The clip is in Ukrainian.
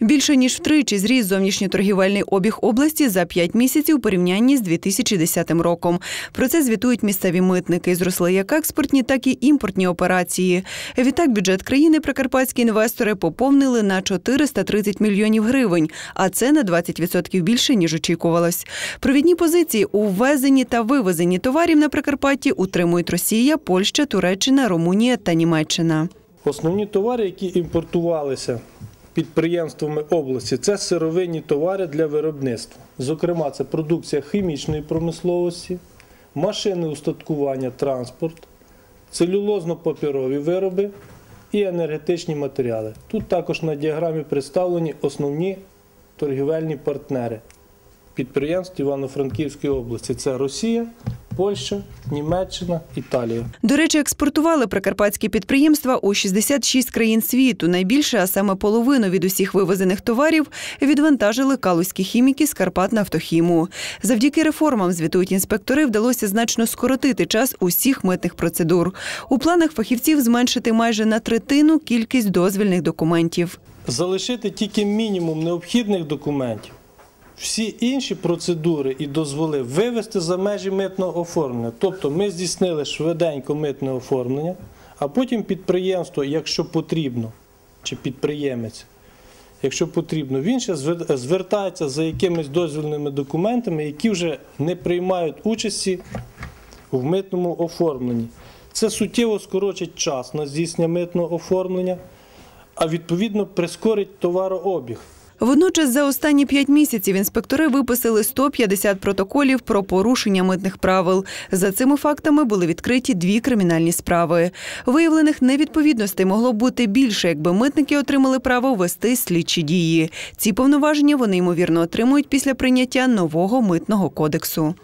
Більше ніж втричі зріс зовнішньоторгівельний обіг області за 5 місяців у порівнянні з 2010 роком. Про це звітують місцеві митники. Зросли як експортні, так і імпортні операції. Відтак бюджет країни прикарпатські інвестори поповнили на 430 мільйонів гривень, а це на 20% більше ніж очікувалось. Провідні позиції у ввезенні та вивезенні товарів на Прикарпатті утримують Росія, Польща, Туреччина, Румунія та Німеччина. Основні товари, які імпортувалися підприємствами області, це сировинні товари для виробництва. Зокрема, це продукція хімічної промисловості, машини устаткування, транспорт, целюлозно-папірові вироби і енергетичні матеріали. Тут також на діаграмі представлені основні торгівельні партнери підприємств Івано-Франківської області. Це Росія, Польща, Німеччина, Італія. До речі, експортували прикарпатські підприємства у 66 країн світу. Найбільше, а саме половину від усіх вивезених товарів, відвантажили калузькі хіміки з Карпат-Нафтохіму. Завдяки реформам, звітують інспектори, вдалося значно скоротити час усіх митних процедур. У планах фахівців зменшити майже на третину кількість дозвільних документів. залишити тільки мінімум необхідних документів. Всі інші процедури і дозволи вивести за межі митного оформлення. Тобто ми здійснили швиденько митне оформлення, а потім підприємство, якщо потрібно, чи підприємець, якщо потрібно, він ще звертається за якимись дозвільними документами, які вже не приймають участі в митному оформленні. Це суттєво скорочить час на здійснення митного оформлення, а відповідно прискорить товарообіг. Водночас за останні п'ять місяців інспектори виписали 150 протоколів про порушення митних правил. За цими фактами були відкриті дві кримінальні справи. Виявлених невідповідностей могло б бути більше, якби митники отримали право вести слідчі дії. Ці повноваження вони ймовірно отримують після прийняття нового митного кодексу.